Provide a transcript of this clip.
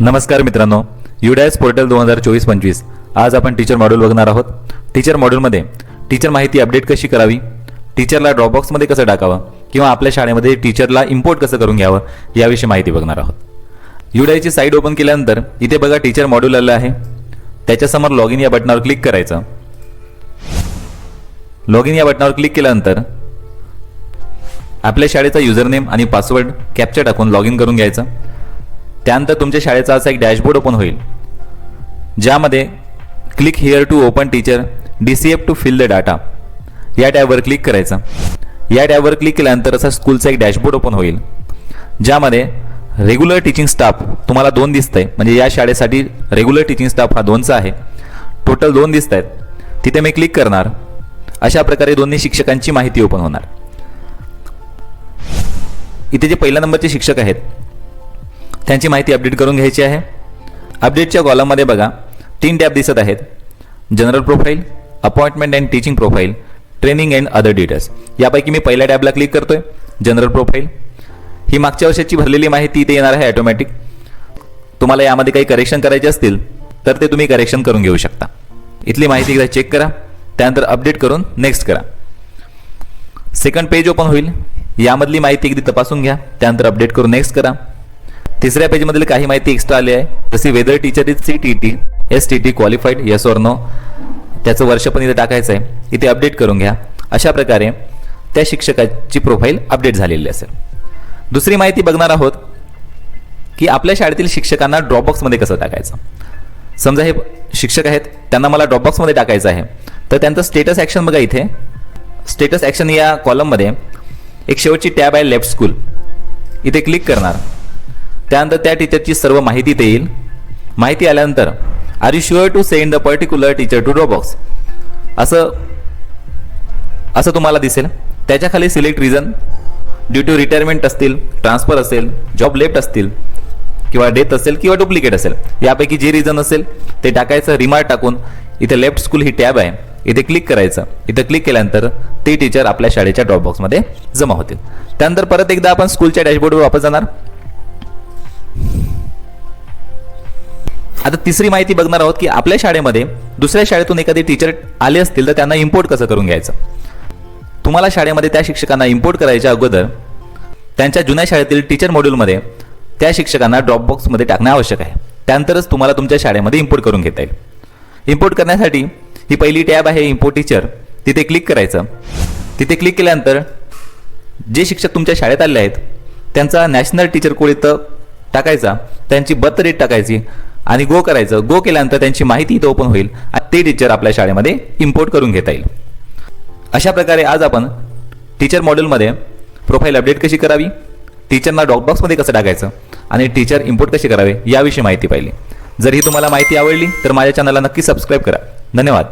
नमस्कार मित्रांनो UDISE portal दोन हजार चोवीस पंचवीस. आज आपण टीचर मॉड्यूल बघणार आहोत. टीचर मॉड्यूलमध्ये टीचर माहिती अपडेट कशी करावी? टीचरला ड्रॉपबॉक्समध्ये कसं टाकावं? किंवा आपल्या शाळेमध्ये टीचरला इम्पोर्ट कसं करून घ्यावं? याविषयी माहिती बघणार आहोत. युडायची साईट ओपन केल्यानंतर इथे बघा टीचर मॉड्यूल आलं आहे. त्याच्यासमोर लॉग इन या बटनावर क्लिक करायचं. लॉग इन या बटनावर क्लिक केल्यानंतर आपल्या शाळेचा युजरनेम आणि पासवर्ड कॅप्चर टाकून लॉग इन करून घ्यायचं. त्यानंतर तुमच्या शाळेचा असा एक डॅशबोर्ड ओपन होईल ज्यामध्ये click here to open teacher D C F to fill the data या टॅबवर क्लिक करायचं. या टॅबवर क्लिक केल्यानंतर असा स्कूलचा एक डॅशबोर्ड ओपन होईल ज्यामध्ये रेग्युलर टीचिंग स्टाफ तुम्हाला दोन दिसत आहे म्हणजे या शाळेसाठी रेग्युलर टीचिंग स्टाफ हा दोनचा आहे. टोटल दोन दिसत आहेत तिथे मी क्लिक करणार. अशा प्रकारे दोन्ही शिक्षकांची माहिती ओपन होणार. इथे जे पहिल्या नंबरचे शिक्षक आहेत त्यांची माहिती अपडेट करून घ्यायची आहे. अपडेटच्या कॉलममध्ये बघा तीन टॅब दिसत आहेत. General profile appointment and teaching profile training and other details यापैकी मी पहिल्या टॅबला क्लिक करतोय जनरल प्रोफाईल ही मागच्या वर्षाची भरलेली माहिती इथे येणार आहे ऑटोमॅटिक तुम्हाला यामध्ये काही करेक्शन करायचे असतील तर ते तुम्ही करेक्शन करून घेऊ शकता. इथली माहिती एकदा चेक करा त्यानंतर अपडेट करून नेक्स्ट करा. सेकंड पेज ओपन होईल. यामधली माहिती एकदा तपासून घ्या त्यानंतर अपडेट करून नेक्स्ट करा. तिसऱ्या पेजमधील काही माहिती एक्स्ट्रा आली आहे. जशी whether teacher is C T T S T T qualified yes or no त्याचं वर्ष पण इथे टाकायचं आहे. इथे अपडेट करून घ्या. अशा प्रकारे त्या शिक्षकाची प्रोफाईल अपडेट झालेली असेल. दुसरी माहिती बघणार आहोत की आपल्या शाळेतील शिक्षकांना ड्रॉपबॉक्समध्ये कसं टाकायचं? समजा हे शिक्षक आहेत त्यांना मला ड्रॉपबॉक्समध्ये टाकायचं आहे. तर त्यांचं स्टेटस ॲक्शन बघा इथे. स्टेटस ॲक्शन या कॉलममध्ये एक शेवटची टॅब आहे लेफ्ट स्कूल इथे क्लिक करणार. त्यानंतर त्या टीचरची सर्व माहिती देईल येईल. माहिती आल्यानंतर are you sure to send the particular teacher to dropbox असं असं तुम्हाला दिसेल. त्याच्याखाली select reason due to retirement असतील ट्रान्सफर असेल जॉब लेफ्ट असतील किंवा डेथ असेल किंवा डुप्लिकेट असेल यापैकी जे रिझन असेल ते टाकायचं रिमार्क टाकून इथे लेफ्ट स्कूल ही टॅब आहे. इथे क्लिक करायचं. इथे क्लिक केल्यानंतर ते टीचर आपल्या शाळेच्या ड्रॉपबॉक्समध्ये जमा होतील. त्यानंतर परत एकदा आपण स्कूलच्या डॅशबोर्डवर वापस जाणार. आता तिसरी माहिती बघणार आहोत की आपल्या शाळेमध्ये दुसऱ्या शाळेतून एखादी टीचर आले असतील तर त्यांना इम्पोर्ट कसं करून घ्यायचं? तुम्हाला शाळेमध्ये त्या शिक्षकांना इम्पोर्ट करायच्या अगोदर त्यांच्या जुन्या शाळेतील टीचर मॉड्यूलमध्ये त्या शिक्षकांना ड्रॉपबॉक्समध्ये टाकणे आवश्यक आहे. त्यानंतरच तुम्हाला तुमच्या शाळेमध्ये इम्पोर्ट करून घेता येईल. इम्पोर्ट करण्यासाठी ही पहिली टॅब आहे इम्पोर्ट टीचर तिथे क्लिक करायचं. तिथे क्लिक केल्यानंतर जे शिक्षक तुमच्या शाळेत आले आहेत त्यांचा नॅशनल टीचर कोड इथं टाकायचा त्यांची बर्थ डेट टाकायची आणि गो करायचं. गो केल्यानंतर त्यांची माहिती इथं ओपन होईल आणि ते टीचर आपल्या शाळेमध्ये इम्पोर्ट करून घेता येईल. अशा प्रकारे आज आपण टीचर मॉड्यूलमध्ये प्रोफाईल अपडेट कशी करावी टीचरना डॉकबॉक्समध्ये कसं टाकायचं आणि टीचर इम्पोर्ट कशी करावे याविषयी माहिती पाहिली. जर ही तुम्हाला माहिती आवडली तर माझ्या चॅनलला नक्की सबस्क्राईब करा. धन्यवाद.